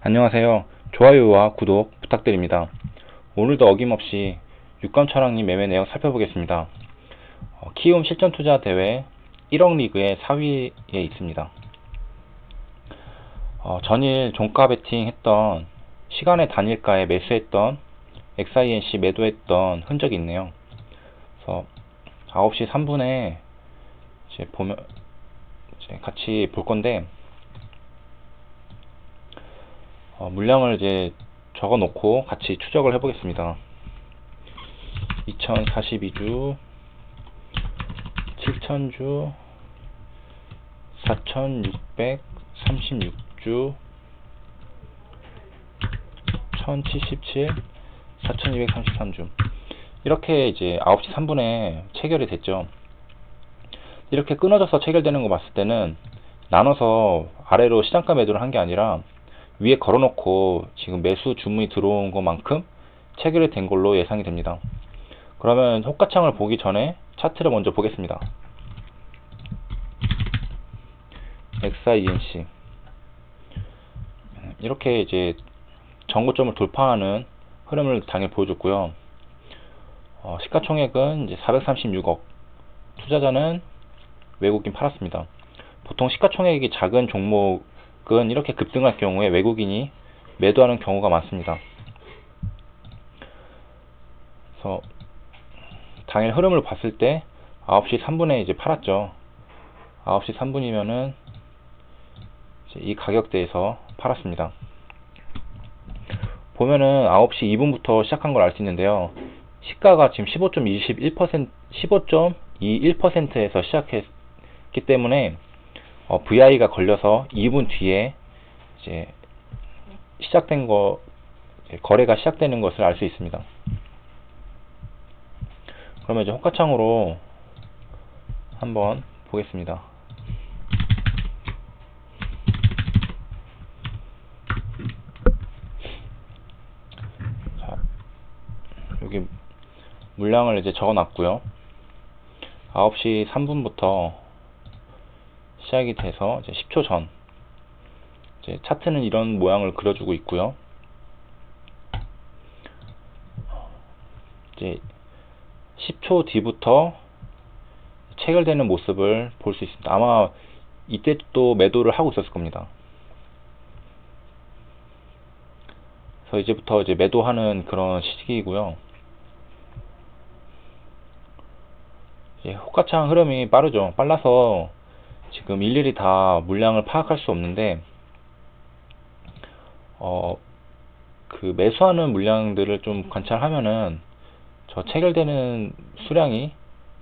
안녕하세요. 좋아요와 구독 부탁드립니다. 오늘도 어김없이 육감철학님 매매 내용 살펴보겠습니다. 어, 키움 실전투자 대회 1억 리그의 4위에 있습니다. 어, 전일 종가 베팅 했던 시간의 단일가에 매수했던 XINC 매도했던 흔적이 있네요. 그래서 9시 3분에 이제 보면 이제 같이 볼 건데 어, 물량을 이제 적어 놓고 같이 추적을 해 보겠습니다. 2042주 7000주 4636주 1077 4233주 이렇게 이제 9시 3분에 체결이 됐죠. 이렇게 끊어져서 체결되는 거 봤을 때는 나눠서 아래로 시장가 매도를 한 게 아니라 위에 걸어놓고 지금 매수 주문이 들어온 것만큼 체결이 된 걸로 예상이 됩니다. 그러면 호가창을 보기 전에 차트를 먼저 보겠습니다. XINC 이렇게 이제 정고점을 돌파하는 흐름을 당일 보여줬고요. 어, 시가총액은 이제 436억 투자자는 외국인 팔았습니다. 보통 시가총액이 작은 종목 은 이렇게 급등할 경우에 외국인이 매도하는 경우가 많습니다. 그래서 당일 흐름을 봤을 때 9시 3분에 이제 팔았죠. 9시 3분이면은 이 가격대에서 팔았습니다. 보면은 9시 2분부터 시작한 걸 알 수 있는데요. 시가가 지금 15.21% 15.21%에서 시작했기 때문에 어, VI가 걸려서 2분 뒤에 이제 시작된 거 거래가 시작되는 것을 알 수 있습니다. 그러면 이제 호가창으로 한번 보겠습니다. 자, 여기 물량을 이제 적어 놨고요. 9시 3분부터 시작이 돼서 이제 10초 전 이제 차트는 이런 모양을 그려주고 있고요. 이제 10초 뒤부터 체결되는 모습을 볼 수 있습니다. 아마 이때 또 매도를 하고 있었을 겁니다. 그래서 이제부터 이제 매도하는 그런 시기이고요. 호가창 흐름이 빠르죠. 빨라서 지금 일일이 다 물량을 파악할 수 없는데 어, 그 매수하는 물량들을 좀 관찰하면은 저 체결되는 수량이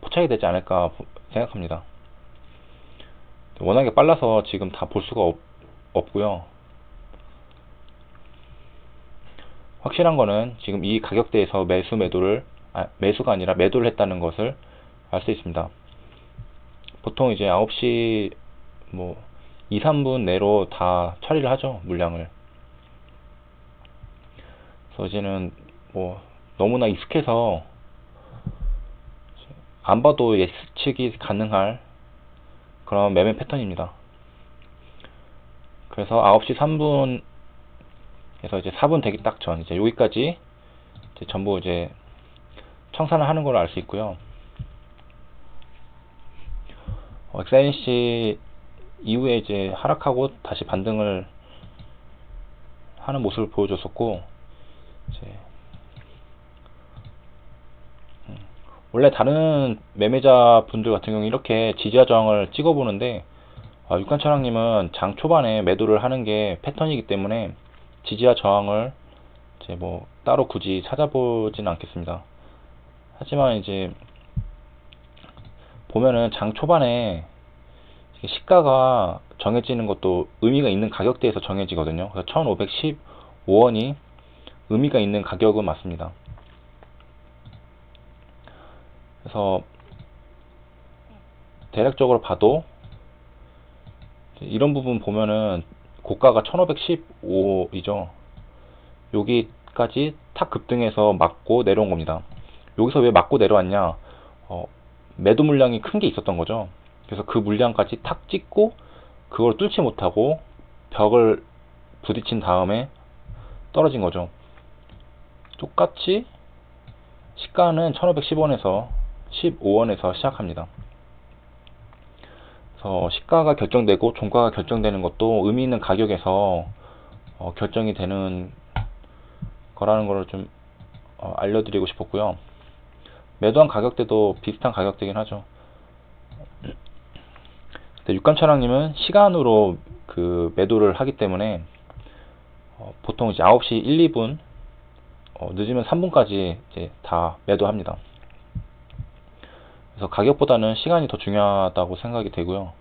포착이 되지 않을까 생각합니다. 워낙에 빨라서 지금 다 볼 수가 없, 없고요. 확실한 거는 지금 이 가격대에서 매수 매도를 아, 매수가 아니라 매도를 했다는 것을 알 수 있습니다. 보통 이제 9시 뭐 2, 3분 내로 다 처리를 하죠. 물량을. 그래서 이제는 뭐 너무나 익숙해서 안 봐도 예측이 가능할 그런 매매 패턴입니다. 그래서 9시 3분 에서 이제 4분 되기 딱 전 이제 여기까지 이제 전부 이제 청산을 하는 걸로 알수 있고요. 어, XINC 이후에 이제 하락하고 다시 반등을 하는 모습을 보여줬었고 이제 음, 원래 다른 매매자 분들 같은 경우 이렇게 지지하 저항을 찍어보는데 아, 육관철학님은 장 초반에 매도를 하는 게 패턴이기 때문에 지지하 저항을 이제 뭐 따로 굳이 찾아보지는 않겠습니다. 하지만 이제 보면은 장 초반에 시가가 정해지는 것도 의미가 있는 가격대에서 정해지거든요. 그래서 1515원이 의미가 있는 가격은 맞습니다. 그래서 대략적으로 봐도 이런 부분 보면은 고가가 1515이죠. 여기까지 탁 급등해서 맞고 내려온 겁니다. 여기서 왜 맞고 내려왔냐? 어, 매도 물량이 큰 게 있었던 거죠. 그래서 그 물량까지 탁 찍고 그걸 뚫지 못하고 벽을 부딪힌 다음에 떨어진 거죠. 똑같이 시가는 1510원에서 15원에서 시작합니다. 그래서 시가가 결정되고 종가가 결정되는 것도 의미 있는 가격에서 어, 결정이 되는 거라는 것을 좀 어, 알려드리고 싶었고요. 매도한 가격대도 비슷한 가격대긴 하죠. 육감차량님은 시간으로 그 매도를 하기 때문에 어, 보통 이제 9시 1, 2분 어, 늦으면 3분까지 이제 다 매도합니다. 그래서 가격보다는 시간이 더 중요하다고 생각이 되고요.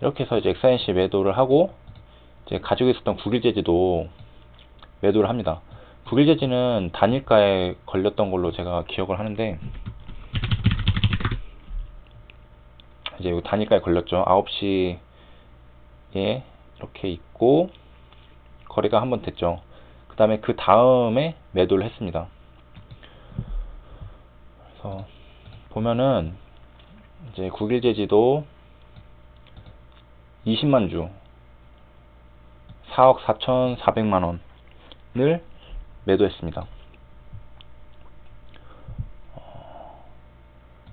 이렇게 해서 이제 XNC 매도를 하고 이제 가지고 있었던 국일제지도 매도를 합니다. 국일제지는 단일가에 걸렸던 걸로 제가 기억을 하는데 이제 단일가에 걸렸죠. 9시에 이렇게 있고 거래가 한 번 됐죠. 그 다음에 그 다음에 매도를 했습니다. 그래서 보면은 이제 국일제지도 20만 주 4억 4,400만 원을 매도했습니다.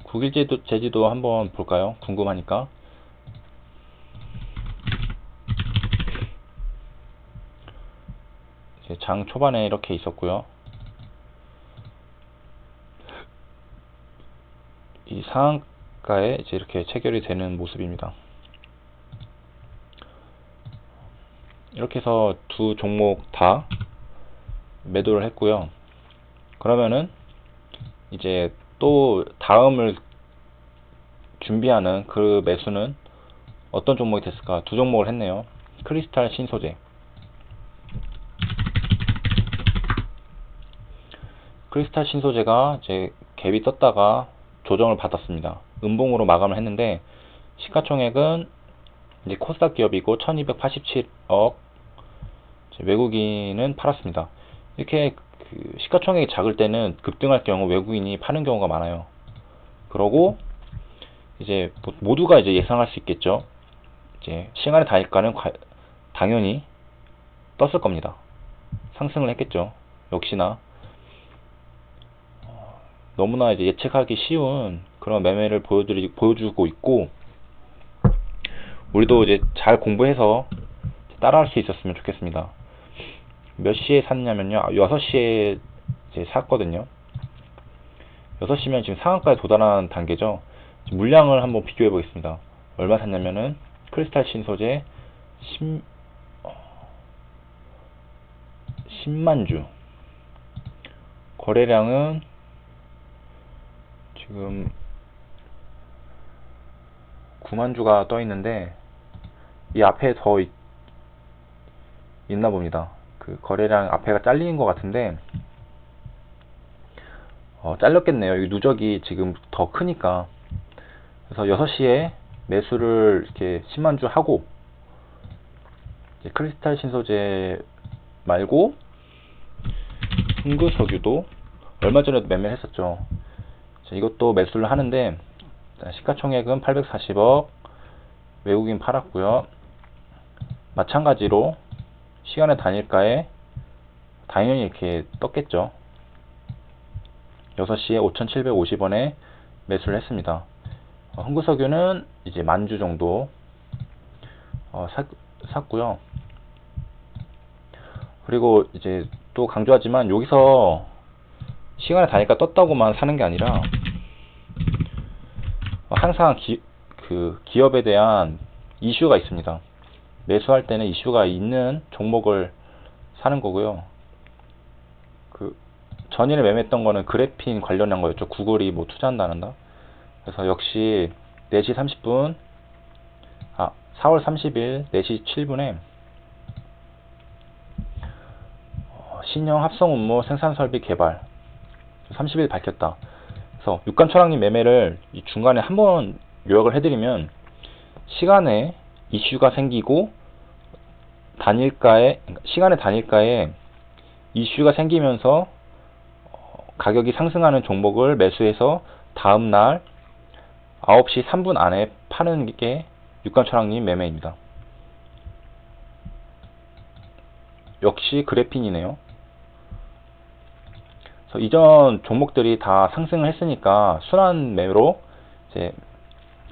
국일제도 제지도 한번 볼까요? 궁금하니까. 장 초반에 이렇게 있었고요. 이 상한가에 이제 이렇게 체결이 되는 모습입니다. 이렇게 해서 두 종목 다 매도를 했고요. 그러면은 이제 또 다음을 준비하는 그 매수는 어떤 종목이 됐을까? 두 종목을 했네요. 크리스탈 신소재. 크리스탈 신소재가 이제 갭이 떴다가 조정을 받았습니다. 음봉으로 마감을 했는데 시가총액은 이제 코스닥 기업이고 1287억 외국인은 팔았습니다. 이렇게 그 시가총액이 작을 때는 급등할 경우 외국인이 파는 경우가 많아요. 그러고 이제 모두가 이제 예상할 수 있겠죠. 이제 시간의 다일가는 당연히 떴을 겁니다. 상승을 했겠죠. 역시나 어, 너무나 이제 예측하기 쉬운 그런 매매를 보여드리 보여주고 있고 우리도 이제 잘 공부해서 따라할 수 있었으면 좋겠습니다. 몇 시에 샀냐면요. 6시에 이제 샀거든요. 6시면 지금 상한가에 도달한 단계죠. 물량을 한번 비교해 보겠습니다. 얼마 샀냐면은 크리스탈 신소재 10, 10만 주 거래량은 지금 9만 주가 떠 있는데 이 앞에 더 있, 있나 봅니다. 그 거래량 앞에가 잘리는 것 같은데 어, 잘렸겠네요. 이 누적이 지금 더 크니까 그래서 6시에 매수를 이렇게 10만 주 하고 크리스탈 신소재 말고 흥구석유도 얼마 전에도 매매를 했었죠. 이것도 매수를 하는데 시가총액은 840억 외국인 팔았고요. 마찬가지로 시간의 단일가에 당연히 이렇게 떴겠죠. 6시에 5,750원에 매수를 했습니다. 어, 흥구석유는 이제 만주 정도 어, 사, 샀고요. 그리고 이제 또 강조하지만 여기서 시간에 다니까 떴다고만 사는 게 아니라 항상 기, 그 기업에 대한 이슈가 있습니다. 매수할 때는 이슈가 있는 종목을 사는 거고요. 그 전일에 매매했던 거는 그래핀 관련한 거였죠. 구글이 뭐 투자한다는다. 그래서 역시 4시 30분 아 4월 30일 4시 7분에 어, 신형 합성 업무 생산 설비 개발 30일 밝혔다. 그래서 육감철학님 매매를 중간에 한번 요약을 해드리면 시간에 이슈가 생기고 단일가에 시간의 단일가에 이슈가 생기면서 어, 가격이 상승하는 종목을 매수해서 다음 날 9시 3분 안에 파는 게 육감철학님 매매입니다. 역시 그래핀이네요. 그래서 이전 종목들이 다 상승을 했으니까 순환 매로 이제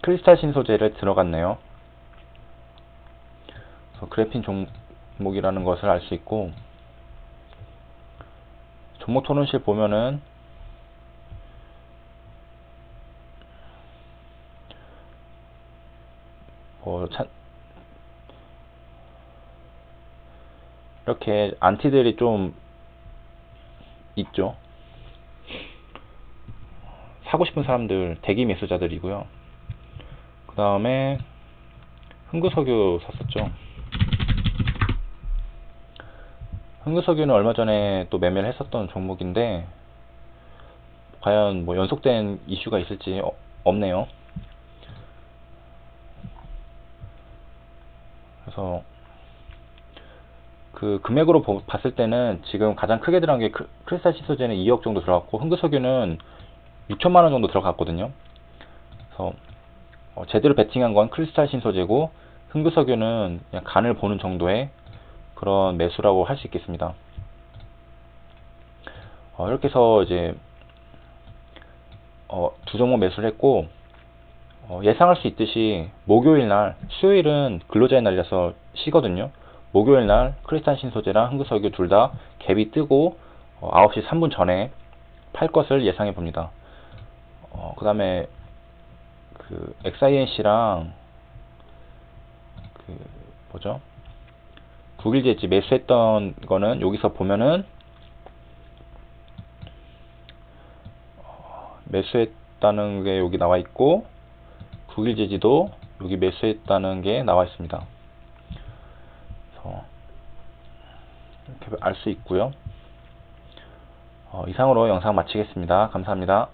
크리스탈 신소재를 들어갔네요. 그래서 그래핀 종목이라는 것을 알 수 있고 종목 토론실 보면은 뭐 차, 이렇게 안티들이 좀 있죠. 사고 싶은 사람들 대기 매수자들이고요. 그 다음에 흥구석유 샀었죠. 흥구석유는 얼마 전에 또 매매를 했었던 종목인데 과연 뭐 연속된 이슈가 있을지 어, 없네요. 그래서 그 금액으로 보- 봤을 때는 지금 가장 크게 들어간 게 크- 크리스탈 시소제는 2억 정도 들어갔고 흥그석유는 6천만 원 정도 들어갔거든요. 그래서 어, 제대로 베팅한 건 크리스탈 신소재고 흥그석유는 그냥 간을 보는 정도의 그런 매수라고 할 수 있겠습니다. 어, 이렇게 해서 이제 어, 두 종목 매수를 했고 어, 예상할 수 있듯이 목요일 날 수요일은 근로자의 날이라서 쉬거든요. 목요일 날 크리스탄 신소재랑 흥구석유 둘 다 갭이 뜨고 어, 9시 3분 전에 팔 것을 예상해 봅니다. 어, 그 다음에 그 XINC랑 그 뭐죠? 국일제지 매수했던 거는 여기서 보면은 어, 매수했다는 게 여기 나와 있고 국일제지도 여기 매수했다는 게 나와 있습니다. 이렇게 알 수 있고요. 어, 이상으로 영상 마치겠습니다. 감사합니다.